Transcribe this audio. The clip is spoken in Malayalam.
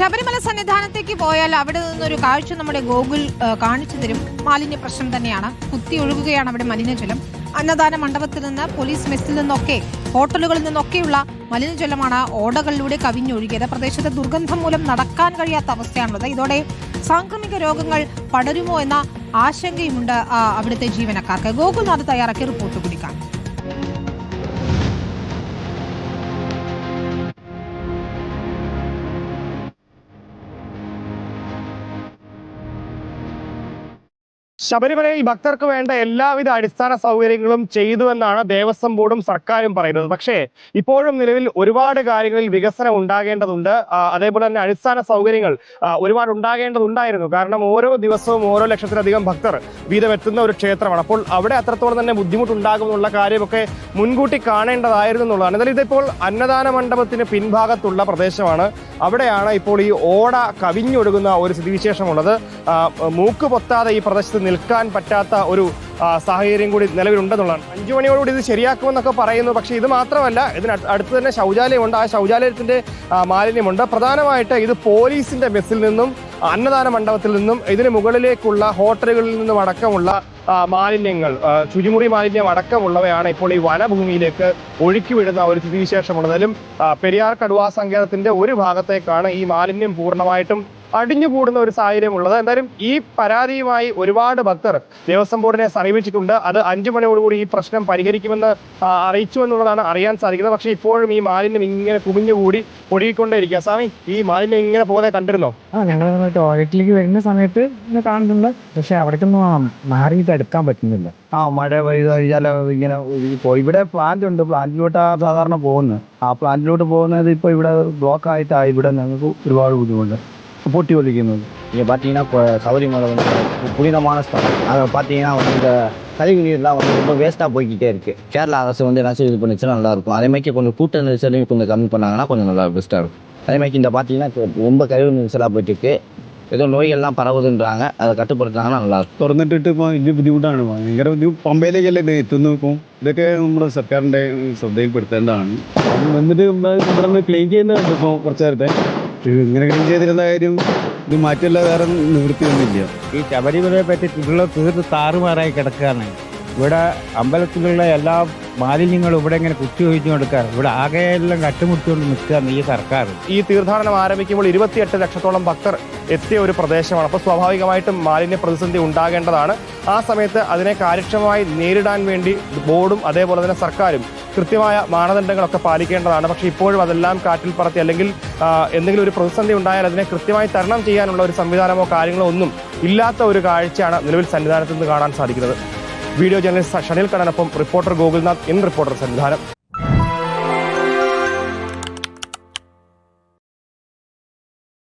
ശബരിമല സന്നിധാനത്തേക്ക് പോയാൽ അവിടെ നിന്നൊരു കാഴ്ച നമ്മുടെ ഗോകുൽ കാണിച്ചു തരും. മാലിന്യ പ്രശ്നം തന്നെയാണ്. കുത്തി ഒഴുകുകയാണ് അവിടെ മലിനജലം. അന്നദാന മണ്ഡപത്തിൽ നിന്ന് പോലീസ് മെസ്സിൽ നിന്നൊക്കെ ഹോട്ടലുകളിൽ നിന്നൊക്കെയുള്ള മലിനജലമാണ് ഓടകളിലൂടെ കവിഞ്ഞൊഴുകിയത്. പ്രദേശത്തെ ദുർഗന്ധം മൂലം നടക്കാൻ കഴിയാത്ത അവസ്ഥയാണുള്ളത്. ഇതോടെ സാംക്രമിക രോഗങ്ങൾ പടരുമോ എന്ന ആശങ്കയുമുണ്ട് അവിടുത്തെ ജീവനക്കാർക്ക്. ഗോകുൽനാഥ് തയ്യാറാക്കിയ റിപ്പോർട്ട് കുടിക്കാൻ ശബരിമലയിൽ ഭക്തർക്ക് വേണ്ട എല്ലാവിധ അടിസ്ഥാന സൗകര്യങ്ങളും ചെയ്തു എന്നാണ് ദേവസ്വം ബോർഡും സർക്കാരും പറയുന്നത്. പക്ഷേ ഇപ്പോഴും നിലവിൽ ഒരുപാട് കാര്യങ്ങളിൽ വികസനം ഉണ്ടാകേണ്ടതുണ്ട്. അതേപോലെ തന്നെ അടിസ്ഥാന സൗകര്യങ്ങൾ ഒരുപാട് ഉണ്ടാകേണ്ടതുണ്ടായിരുന്നു. കാരണം ഓരോ ദിവസവും ഓരോ ലക്ഷത്തിലധികം ഭക്തർ വീതമെത്തുന്ന ഒരു ക്ഷേത്രമാണ്. അപ്പോൾ അവിടെ അത്രത്തോളം തന്നെ ബുദ്ധിമുട്ടുണ്ടാകുമെന്നുള്ള കാര്യമൊക്കെ മുൻകൂട്ടി കാണേണ്ടതായിരുന്നു എന്നുള്ളതാണ്. എന്നാലും ഇതിപ്പോൾ അന്നദാന മണ്ഡപത്തിന് പിൻഭാഗത്തുള്ള പ്രദേശമാണ്. അവിടെയാണ് ഇപ്പോൾ ഈ ഓട കവിഞ്ഞൊഴുകുന്ന ഒരു സ്ഥിതിവിശേഷമുള്ളത്. മൂക്ക് പൊത്താതെ ഈ പ്രദേശത്ത് നിൽക്കാൻ പറ്റാത്ത ഒരു സാഹചര്യം കൂടി നിലവിലുണ്ടെന്നുള്ളതാണ്. അഞ്ചു മണിയോടുകൂടി ഇത് ശരിയാക്കുമെന്നൊക്കെ പറയുന്നു. പക്ഷേ ഇത് മാത്രമല്ല ഇതിന് അടുത്ത് തന്നെ ശൗചാലയമുണ്ട്. ആ ശൗചാലയത്തിന്റെ മാലിന്യമുണ്ട്. പ്രധാനമായിട്ട് ഇത് പോലീസിന്റെ മെസ്സിൽ നിന്നും അന്നദാന മണ്ഡപത്തിൽ നിന്നും ഇതിന് മുകളിലേക്കുള്ള ഹോട്ടലുകളിൽ നിന്നും അടക്കമുള്ള മാലിന്യങ്ങൾ ശുചിമുറി മാലിന്യം അടക്കമുള്ളവയാണ് ഇപ്പോൾ ഈ വനഭൂമിയിലേക്ക് ഒഴുക്കി വിടുന്ന ഒരു സ്ഥിതിവിശേഷമുള്ളതിലും പെരിയാർ കടുവാ സങ്കേതത്തിന്റെ ഒരു ഭാഗത്തേക്കാണ് ഈ മാലിന്യം പൂർണമായിട്ടും അടിഞ്ഞുകൂടുന്ന ഒരു സാഹചര്യം ഉള്ളത് എന്തായാലും ഈ പരാതിയുമായി ഒരുപാട് ഭക്തർ ദേവസ്വം ബോർഡിനെ സമീപിച്ചിട്ടുണ്ട്. അത് അഞ്ചു മണിയോടുകൂടി ഈ പ്രശ്നം പരിഹരിക്കുമെന്ന് അറിയിച്ചു എന്നുള്ളതാണ് അറിയാൻ സാധിക്കുന്നത്. പക്ഷേ ഇപ്പോഴും ഈ മാലിന്യം ഇങ്ങനെ കുമിഞ്ഞുകൂടി ഒഴുകിക്കൊണ്ടേയിരിക്കുക സ്വാമി ഈ മാലിന്യം ഇങ്ങനെ പോകുന്നത് കണ്ടിരുന്നോ? ആ ഞങ്ങൾ ടോയ്ലറ്റിലേക്ക് വരുന്ന സമയത്ത് കാണുന്നുണ്ട്. പക്ഷെ അവിടേക്കൊന്നും മാറി മാറിയിട്ട് എടുക്കാൻ പറ്റുന്നില്ല. ആ മഴ പെയ്ത് കഴിഞ്ഞാൽ ഇങ്ങനെ പോയി ഇവിടെ പ്ലാന്റ് ഉണ്ട്. പ്ലാന്റിലോട്ടാണ് സാധാരണ പോകുന്നത്. ആ പ്ലാന്റിലോട്ട് പോകുന്നത് ഇപ്പോൾ ഇവിടെ ബ്ലോക്ക് ആയിട്ടാണ് ഇവിടെ ഞങ്ങൾക്ക് ഒരുപാട് ബുദ്ധിമുട്ട്. പൊട്ടി ഒലിക്കുന്നത് இங்கே பார்த்தீங்கன்னா இப்போ சபரிமலை வந்து பு- புனிதமான ஸ்தலம் அதை பார்த்தீங்கன்னா வந்து இந்த கழிவு நீர்லாம் வந்து ரொம்ப வேஸ்ட்டாக போய்க்கிட்டே இருக்குது கேரளா அரசு வந்து ஏதாச்சும் இது பண்ணிச்சுன்னா நல்லாயிருக்கும் அதே மாதிரி கொஞ்சம் கூட்ட நெரிசலையும் கொஞ்சம் கம்மி பண்ணாங்கன்னா கொஞ்சம் நல்லா பெஸ்ட்டாக இருக்கும் அதே மாதிரி இந்த பார்த்தீங்கன்னா இப்போ ரொம்ப கழிவு நெரிசலாக போயிட்டு இருக்கு ஏதோ நோய்கள்லாம் பரவுதுன்றாங்க அதை கட்டுப்படுத்தினாங்கன்னா நல்லாயிருக்கும் തുറന്നിട്ടിട്ട് ഇപ്പോൾ വലിയ ബുദ്ധിമുട്ടാണ് ഭയങ്കര ബുദ്ധിമുട്ട് പമ്പയിലേക്കല്ലേ ഇത് എത്തുന്നു ഇപ്പം ഇതൊക്കെ നമ്മുടെ സർക്കാരിൻ്റെ ശ്രദ്ധയിൽപ്പെടുത്തേണ്ടതാണ് അത് വന്നിട്ട് ഇവിടെ ഇവിടെ നിന്ന് ക്ലീൻ ചെയ്യുന്നുണ്ട് ഇപ്പോൾ കുറച്ച് നേരത്തെ ഇത് ഇങ്ങനെ ക്ലീൻ ചെയ്തിരുന്ന കാര്യം ഇത് മാറ്റില്ല വേറെ നിവൃത്തിയൊന്നുമില്ല. ഈ ശബരിമലയെ പറ്റിയിട്ടുള്ള തീർത്ത് താറുമാറായി കിടക്കുകയാണ്. ഇവിടെ അമ്പലത്തിലുള്ള എല്ലാ മാലിന്യങ്ങളും ഇവിടെ ഇങ്ങനെ കുത്തി ഒഴിച്ചു കൊടുക്കാറ് ഇവിടെ ആകെ എല്ലാം കട്ടുമുട്ടിക്കൊണ്ട് നിൽക്കുകയാണ് ഈ സർക്കാർ. ഈ തീർത്ഥാടനം ആരംഭിക്കുമ്പോൾ ഇരുപത്തിയെട്ട് ലക്ഷത്തോളം ഭക്തർ എത്തിയ ഒരു പ്രദേശമാണ്. അപ്പോൾ സ്വാഭാവികമായിട്ടും മാലിന്യ പ്രതിസന്ധി ഉണ്ടാകേണ്ടതാണ്. ആ സമയത്ത് അതിനെ കാര്യക്ഷമമായി നേരിടാൻ വേണ്ടി ബോർഡും അതേപോലെ തന്നെ സർക്കാരും കൃത്യമായ മാനദണ്ഡങ്ങളൊക്കെ പാലിക്കേണ്ടതാണ്. പക്ഷേ ഇപ്പോഴും അതെല്ലാം കാറ്റിൽ പറത്തി അല്ലെങ്കിൽ എന്തെങ്കിലും ഒരു പ്രതിസന്ധി ഉണ്ടായാൽ അതിനെ കൃത്യമായി തരണം ചെയ്യാനുള്ള ഒരു സംവിധാനമോ കാര്യങ്ങളോ ഒന്നും ഇല്ലാത്ത ഒരു കാഴ്ചയാണ് നിലവിൽ സന്നിധാനത്ത് നിന്ന് കാണാൻ സാധിക്കുന്നത്. Video journalist Shanil കണ്ണനൊപ്പം reporter Gokulnath in reporter Sannidhanam.